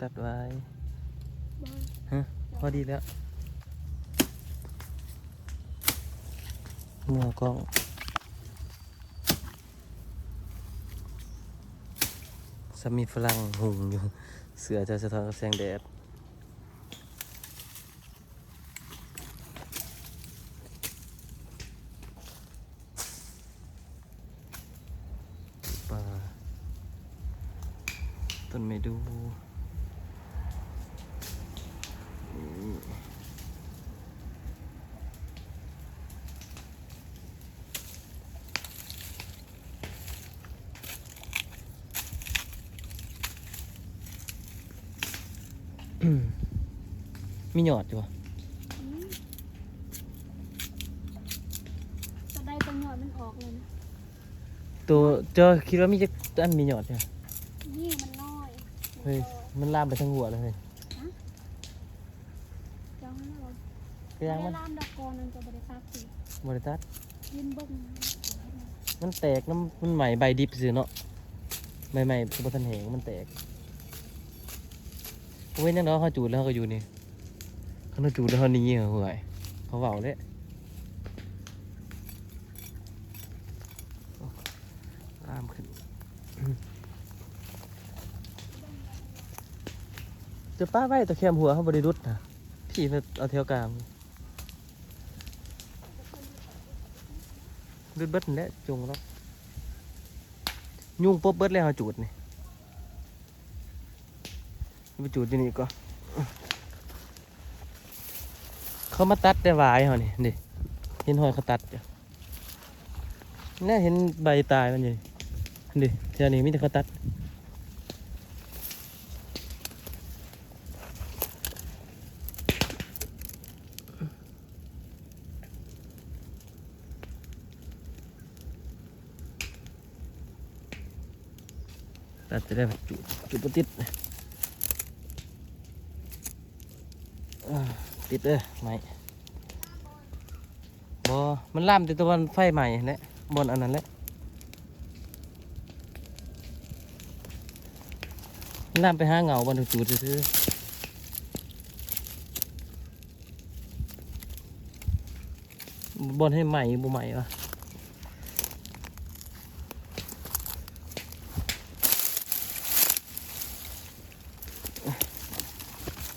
ตัดไว้บ่ฮะพอดีแล้วหัวกล้องสามีฝรั่งหุงอยู่ เสือจะสะท้อนกับแสงแดดป่าต้นไม้ดู มมีหยอดอยู่วะอืมก็ได้ตัวหยอดมันออกเลยนะตัวเจอคิดว่ามีจะอันมีหยอดเนี่ยนี่มันน้อยเฮ้ยมันลามไปทั้งหัวเลยเฮ้ยจังเลยก็ยังมันได้ล่ามดอกกอนนั่นจะบริษัทสิบริษัทยืนเบิ้งมันแตกน้ำมันใหม่ใบดิบซื้อเนาะใบใหม่คือบัทันแหงมันแตก เว้ยนั่นเนาะเขาจูดแล้วเขาก็อยู่นี่เขาต้องจูดแล้วเขานี่เหรอห่วยเขาเบาเลยลามขึ้นจะป้าไว้ตะแคมหัวเขาบริรุษนะพี่มันเอาแถวกลางรุดเบิดและจงแล้วยุ่งปุ๊บเบิดแล้วเขาจูดนี่ ไปจูดที่นี่ก็ เขามาตัดแต่หวายเขานี่นี่เห็นหอยเขาตัดจ้ะน่าเห็นใบตายมันอยู่นี่เจ้านี่มีแต่เขาตัดตัดจะได้จุจุปติดอ่า ติดเลยไหมบอมันล่ามติดตะวันไฟใหม่แหละบนอันนั้นแหละล่ามไปหาเงาบนจูดซื้อๆบนให้ใหม่บ่ใหม่วะ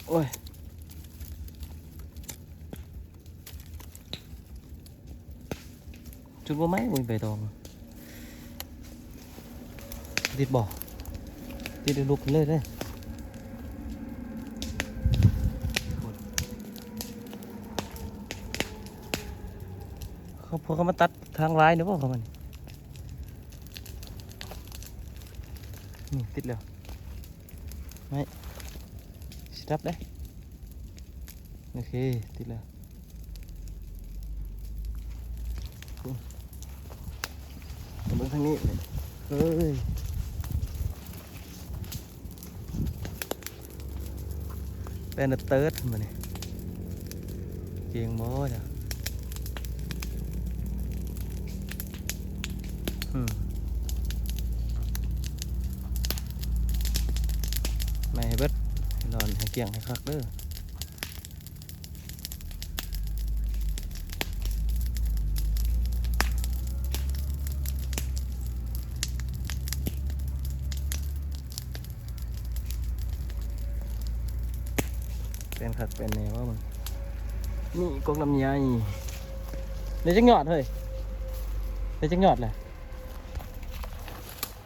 โอ้ย จุดว่ไหมบุญใบตอง ติดบ่ติดลุกเลยเลยเขาพอเขามาตัดทางร้ายเนอะบ่เขามันนี่ติดแล้วไม่สิรับได้โอเค ติดแล้ว เบิ่งทางนี้เลยเฮ้ยเป็นอันเติร์ดมาเนี่ยเกียงโม้จ้ะอืมไม่ให้เบิดให้นอนให้เกียงให้คักเด้อ เป็นผักเป็นแนวว่ามึงนี่กกลำไยเดี๋ยวจะหยอดเฮ้ยเดี๋ยวจะหยอดแหละ